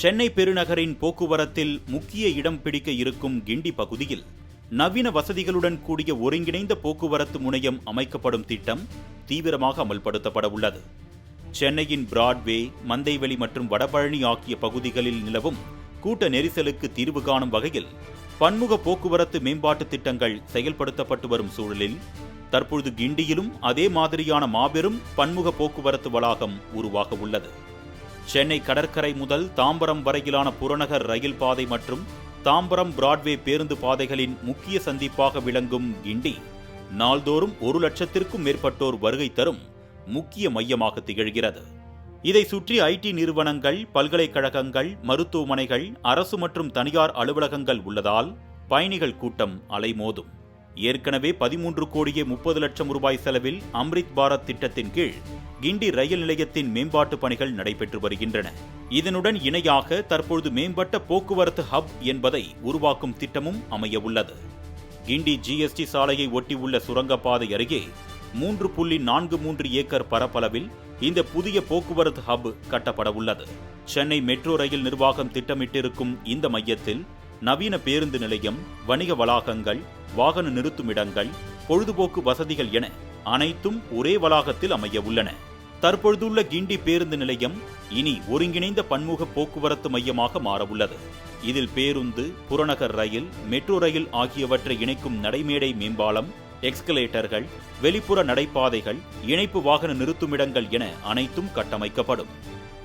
சென்னை பெருநகரின் போக்குவரத்தில் முக்கிய இடம் பிடிக்க இருக்கும் கிண்டி பகுதியில் நவீன வசதிகளுடன் கூடிய ஒருங்கிணைந்த போக்குவரத்து முனையம் அமைக்கப்படும் திட்டம் தீவிரமாக அமல்படுத்தப்பட உள்ளது. சென்னையின் பிராட்வே மந்தைவெளி மற்றும் வடபழனி ஆகிய பகுதிகளில் நிலவும் கூட்ட நெரிசலுக்கு தீர்வு காணும் வகையில் பன்முக போக்குவரத்து மேம்பாட்டு திட்டங்கள் செயல்படுத்தப்பட்டு வரும் சூழலில் தற்பொழுது கிண்டியிலும் அதே மாதிரியான மாபெரும் பன்முக போக்குவரத்து வளாகம் உருவாக உள்ளது. சென்னை கடற்கரை முதல் தாம்பரம் வரையிலான புறநகர் ரயில் பாதை மற்றும் தாம்பரம் பிராட்வே பேருந்து பாதைகளின் முக்கிய சந்திப்பாக விளங்கும் கிண்டி. நாள்தோறும் ஒரு லட்சத்திற்கும் மேற்பட்டோர் வருகை தரும் முக்கிய மையமாக திகழ்கிறது. இதை சுற்றி ஐடி நிறுவனங்கள் பல்கலைக்கழகங்கள் மருத்துவமனைகள் அரசு மற்றும் தனியார் அலுவலகங்கள் உள்ளதால் பயணிகள் கூட்டம் அலைமோதும். ஏற்கனவே பதிமூன்று கோடியே முப்பது லட்சம் ரூபாய் செலவில் அம்ரித் பாரத் திட்டத்தின் கீழ் கிண்டி ரயில் நிலையத்தின் மேம்பாட்டு பணிகள் நடைபெற்று வருகின்றன. இதனுடன் இணையாக தற்பொழுது மேம்பட்ட போக்குவரத்து ஹப் என்பதை உருவாக்கும் திட்டமும் அமைய உள்ளது கிண்டி ஜிஎஸ்டி சாலையை ஒட்டியுள்ள சுரங்கப்பாதை அருகே மூன்று புள்ளி நான்கு மூன்று ஏக்கர் பரப்பளவில் இந்த புதிய போக்குவரத்து ஹப் கட்டப்பட உள்ளது சென்னை மெட்ரோ ரயில் நிர்வாகம் திட்டமிட்டிருக்கும் இந்த மையத்தில் நவீன பேருந்து நிலையம் வணிக வளாகங்கள் வாகன நிறுத்துமிடங்கள் பொழுதுபோக்கு வசதிகள் என அனைத்தும் ஒரே வளாகத்தில் அமைய உள்ளன தற்பொழுதுள்ள கிண்டி பேருந்து நிலையம் இனி ஒருங்கிணைந்த பன்முக போக்குவரத்து மையமாக மாறவுள்ளது. இதில் பேருந்து புறநகர் ரயில் மெட்ரோ ரயில் ஆகியவற்றை இணைக்கும் நடைமேடை மேம்பாலம் எக்ஸ்கலேட்டர்கள் வெளிப்புற நடைபாதைகள் இணைப்பு வாகன நிறுத்துமிடங்கள் என அனைத்தும் கட்டமைக்கப்படும்.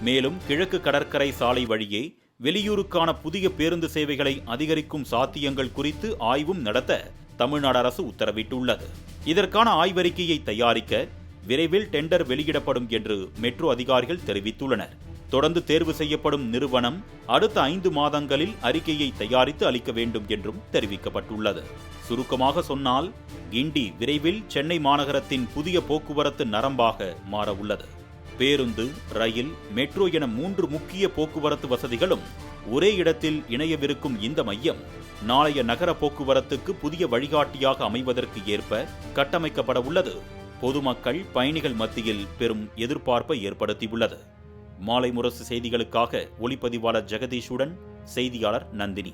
மேலும் கிழக்கு கடற்கரை சாலை வழியே வெளியூருக்கான புதிய பேருந்து சேவைகளை அதிகரிக்கும் சாத்தியங்கள் குறித்து ஆய்வும் நடத்த தமிழ்நாடு அரசு உத்தரவிட்டுள்ளது. இதற்கான ஆய்வறிக்கையை தயாரிக்க விரைவில் டெண்டர் வெளியிடப்படும் என்று மெட்ரோ அதிகாரிகள் தெரிவித்துள்ளனர். தொடர்ந்து தேர்வு செய்யப்படும் நிறுவனம் அடுத்த ஐந்து மாதங்களில் அறிக்கையை தயாரித்து அளிக்க வேண்டும் என்றும் தெரிவிக்கப்பட்டுள்ளது. சுருக்கமாக சொன்னால் கிண்டி விரைவில் சென்னை மாநகரத்தின் புதிய போக்குவரத்து நரம்பாக மாறவுள்ளது. பேருந்து ரயில் மெட்ரோ என மூன்று முக்கிய போக்குவரத்து வசதிகளும் ஒரே இடத்தில் இணையவிருக்கும் இந்த மையம் நாளைய நகர போக்குவரத்துக்கு புதிய வழிகாட்டியாக அமைவதற்கு ஏற்ப கட்டமைக்கப்பட உள்ளது பொதுமக்கள் பயணிகள் மத்தியில் பெரும் எதிர்பார்ப்பை ஏற்படுத்தியுள்ளது. மாலை முரசு செய்திகளுக்காக ஒளிப்பதிவாளர் ஜெகதீஷுடன் செய்தியாளர் நந்தினி.